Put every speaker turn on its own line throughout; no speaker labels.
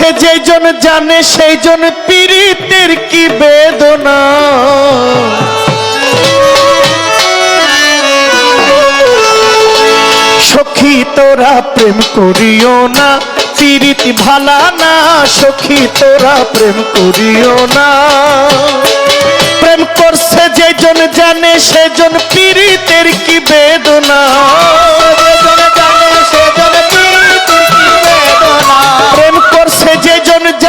করছে যেজন জানে সেই জন পীড়িতের কি বেদনা? সখী তোরা প্রেম করিও না, পীড়িত ভালা না, সখী তোরা প্রেম করিও না। প্রেম করছে যেজন জানে সেজন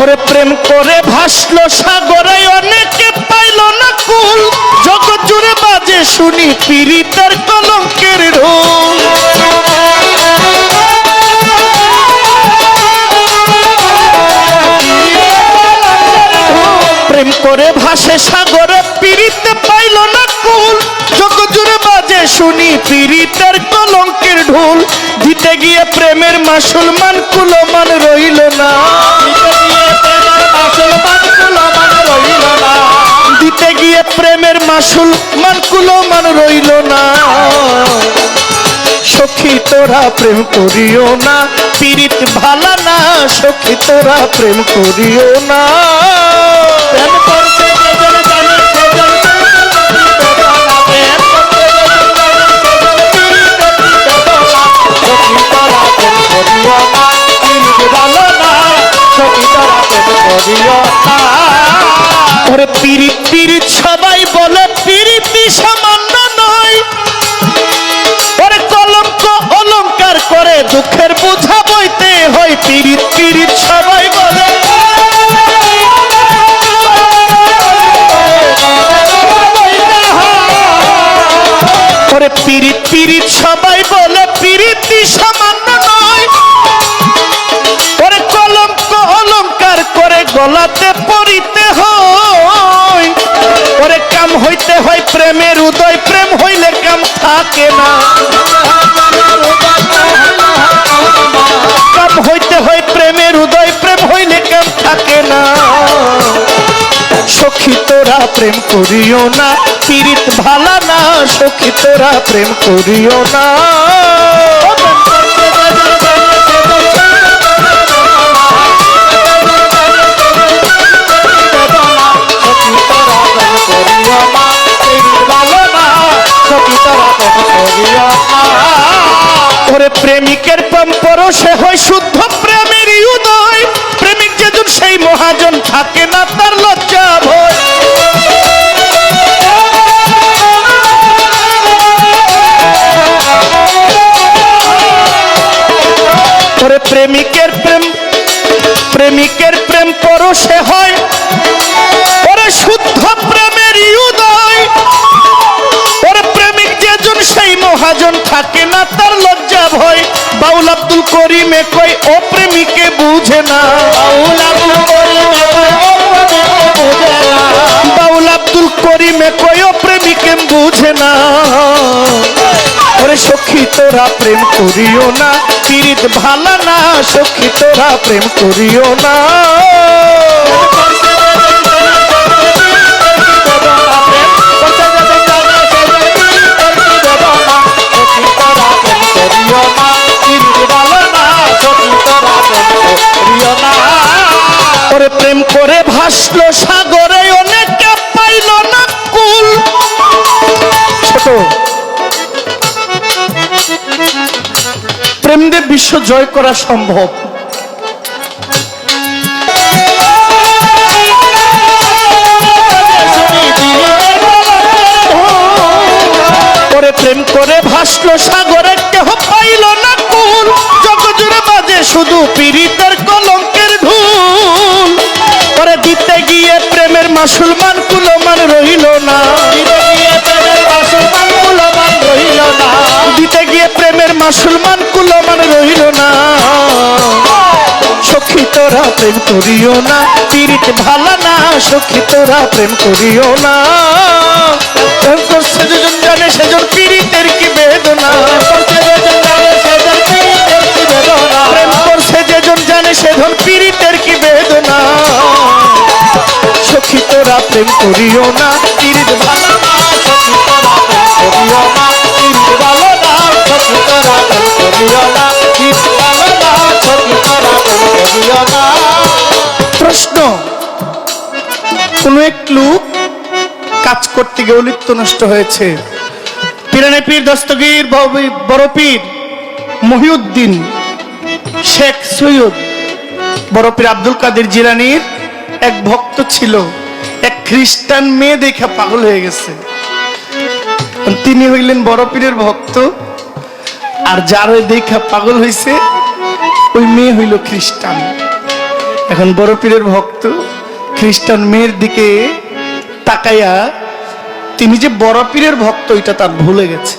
ওরে প্রেম করে ভাসলো, সাগরে অনেকে পাইল না কুল। জগৎ জুড়ে বাজে শুনি পীড়িতের কলঙ্কের ঢোল প্রেম করে ভাসে সাগরে বাজে শুনি পীড়িতের কলঙ্কের ঢোল দিতে গিয়ে প্রেমের মুসলমান কুলমান রইল না। দিতে গিয়ে প্রেমের মাসুল মান কুলমান রইল না। সখী তোরা প্রেম করিও না, পীড়িত ভালা না। সখী তোরা প্রেম করিও না। প্রেম ওরে পিরিতির সবাই বলে পিরিতি সামান্য হইতে হয় প্রেমের উদয়, প্রেম হইলে কাম থাকে না। কাম হইতে হয় প্রেমের উদয়, প্রেম হইলে কাম থাকে না। সখী তোরা প্রেম করিও না, পীড়িত ভালা না, সখী তোরা প্রেম করিও না। প্রেমিকের প্রেম পরশে হয় শুদ্ধ প্রেমের উদয়। প্রেমিক যেজন সেই মহাজন থাকে না, তার লজ্জা ভয়। প্রেমিকের প্রেম প্রেমিকের প্রেম পরশে হয়। ওরে শুদ্ধ প্রেমের উদয়। ওরে প্রেমিক যেজন সেই মহাজন থাকে না, তার লজ্জা ভয় বাউল আব্দুল করিমে কই ও প্রেমিকে বুঝে না। বাউল আব্দুল করিমে কই ও প্রেমিকে বুঝে না। বাউল আব্দুল করিমে কই ও প্রেমিকে বুঝে না। ওরে সখী তোরা প্রেম করিও না। পীড়িত ভালা না সখী তোরা প্রেম করিও না। ভাসলো সাগরে অনেকে পাইল না কুল। ছোট। প্রেম দিয়ে বিশ্ব জয় করা সম্ভব। করে প্রেম করে ভাসলো সাগরে, কেহ পাইল না কুল। জগজুড়ে বাজে শুধু মুসলমান কুলমান রইল না। দিতে গিয়ে প্রেমের মুসলমান কুলমান রইল না। দিতে গিয়ে প্রেমের মুসলমান কুলমান রইল না, সখী তোরা প্রেম করিও না। পিরিত ভালো না সখী তোরা প্রেম করিও না যেজন জানে, সেজন পীড়িতের কি বেদনা। প্রেম করছে যেজন জানে, সেজন পীড়িতের তোরা প্রেম করিও না প্রশ্ন, কোন এক লোক কাজ করতে গিয়ে লিপ্ত নষ্ট হয়েছে। পিরানে পীর, দস্তগীর বড় পীর, মহিউদ্দিন, শেখ সৈয়দ, বড় পীর আব্দুল কাদের জিলানির এক ভক্ত ছিল। এক খ্রিস্টান মেয়ে দেখে পাগল হয়ে গেছে। তিনি হইলেন বড় পীরের ভক্ত, আর যার ওই দেখা পাগল হইছে, ওই মেয়ে হইল খ্রিস্টান। এখন বড় পীরের ভক্ত, খ্রিস্টান মেয়ের দিকে তাকাইয়া তিনি যে বড় পীরের ভক্ত এটা তার ভুলে গেছে।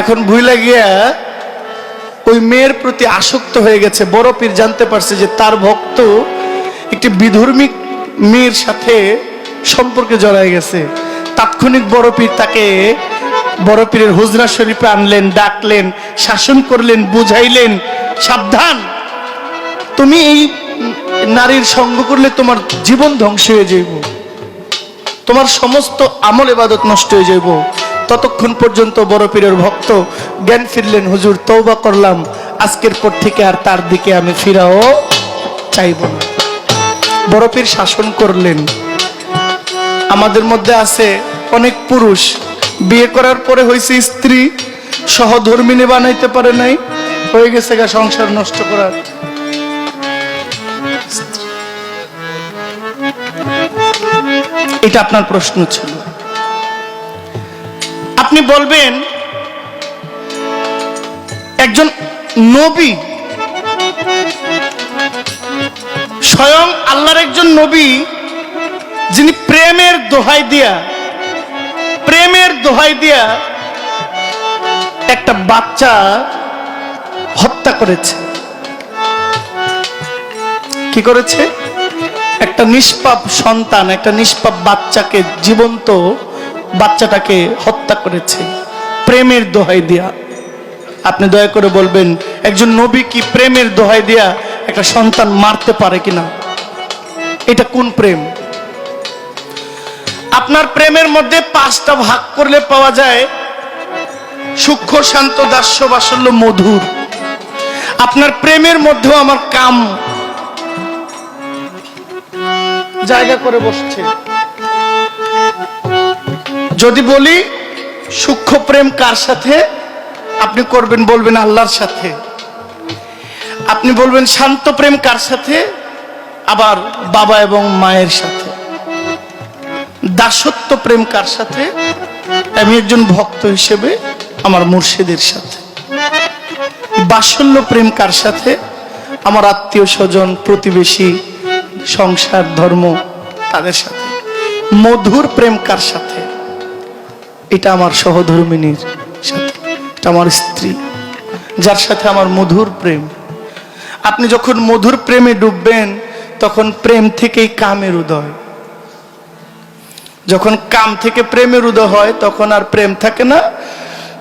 এখন ভুলে গিয়া ওই মেয়ের প্রতি আসক্ত হয়ে গেছে। বড় পীর জানতে পারছে যে তার ভক্ত একটি বিধর্মিক মেয়ের সাথে সম্পর্কে জড়ায় গেছে। তাৎক্ষণিক বড় পীর তাকে, বড় পীরের হুজরা শরীফে আনলেন, ডাকলেন, শাসন করলেন, বুঝাইলেন, সাবধান। তুমি এই নারীর সঙ্গ করলে তোমার জীবন ধ্বংস হয়ে যাইব। তোমার সমস্ত আমল এবাদত নষ্ট হয়ে যাইব। ততক্ষণ পর্যন্ত বড় পীরের ভক্ত জ্ঞান ফিরলেন, হুজুর তৌবা করলাম। আজকের পর থেকে আর তার দিকে আমি ফিরাও চাইব না। বড় পীর শাসন করলেন। আমাদের মধ্যে আছে অনেক পুরুষ। বিয়ে করার পরে হয়েছে স্ত্রী সহধর্মিনী বানাইতে পারে নাই, হয়ে গেছে গা সংসার নষ্ট করার। এটা আপনার প্রশ্ন ছিল। আপনি বলবেন, একজন নবী স্বয়ং আল্লাহর একজন নবী, যিনি প্রেমের দোহাই দিয়া, প্রেমের দোহাই দিয়া একটা বাচ্চা হত্যা করেছে। কি করেছে? একটা নিষ্পাপ সন্তান, একটা নিষ্পাপ বাচ্চাকে জীবন্ত বাচ্চাটাকে হত্যা করেছে, প্রেমের দোহাই দিয়া। আপনি দয়া করে বলবেন, একজন নবী কি প্রেমের দোহাই দিয়া একটা সন্তান মারতে পারে কিনা? এটা কোন প্রেম? আপনার প্রেমের মধ্যে পাঁচটা ভাগ করলে পাওয়া যায় সূক্ষ্ম, শান্ত, দাস্য, বাসল্য, মধুর। আপনার প্রেমের মধ্যেও আমার কাম। জায়গা করে বসছে। যদি বলি, সূক্ষ্ম প্রেম কার সাথে? আপনি করবেন, বলবেন আল্লাহর সাথে। আপনি বলবেন, শান্ত প্রেম কার সাথে? আবার বাবা এবং মায়ের সাথে। দাসত্ব প্রেম কার সাথে? আমি একজন ভক্ত হিসেবে আমার মুর্শিদের সাথে। বাসল্য প্রেম কার সাথে? আমার আত্মীয় স্বজন, প্রতিবেশী, সংসার, ধর্ম, তাদের সাথে। মধুর প্রেম কার সাথে? এটা আমার সহধর্মিনীর সাথে। এটা আমার স্ত্রী, যার সাথে আমার মধুর প্রেম। আপনি যখন মধুর প্রেমে ডুববেন তখন প্রেম থেকেই কামের উদয়। যখন কাম থেকে প্রেমের উদয় হয়, তখন আর প্রেম থাকে না।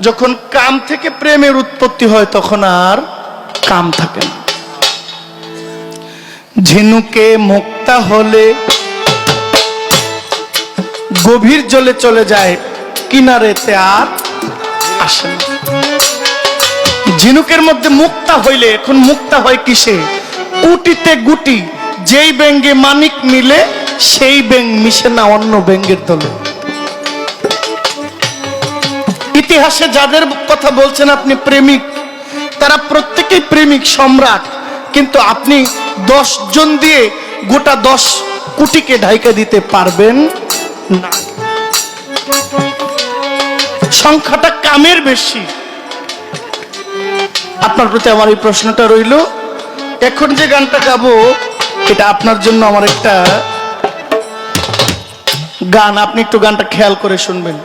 যখন কাম থেকে প্রেমের উৎপত্তি হয়, তখন আর কাম থাকে না। ঝিনুকে মুক্তা হলে, গভীর জলে চলে যায়, কিনারেতে আর আসে না। ঝিনুকের মধ্যে মুক্তা হইলে, এখন মুক্তা হয় কিসে? উটিতে গুটি। যেই ব্যাঙ্গে মানিক মিলে, সেই ব্যাং মিশে না অন্য ব্যাঙ্গের দলে। ইতিহাসে যাদের কথা বলছেন আপনি প্রেমিক, তারা প্রত্যেকেই প্রেমিক সম্রাট, কিন্তু আপনি দশ জন দিয়ে গোটা দশ কোটিকে ঢাইকা দিতে পারবেন না। সংখ্যাটা কামের বেশি। আপনার প্রতি আমার এই প্রশ্নটা রইল, এখন যে গানটা গাবো এটা আপনার জন্য আমার একটা গান। আপনি একটু গানটা খেয়াল করে শুনবেন।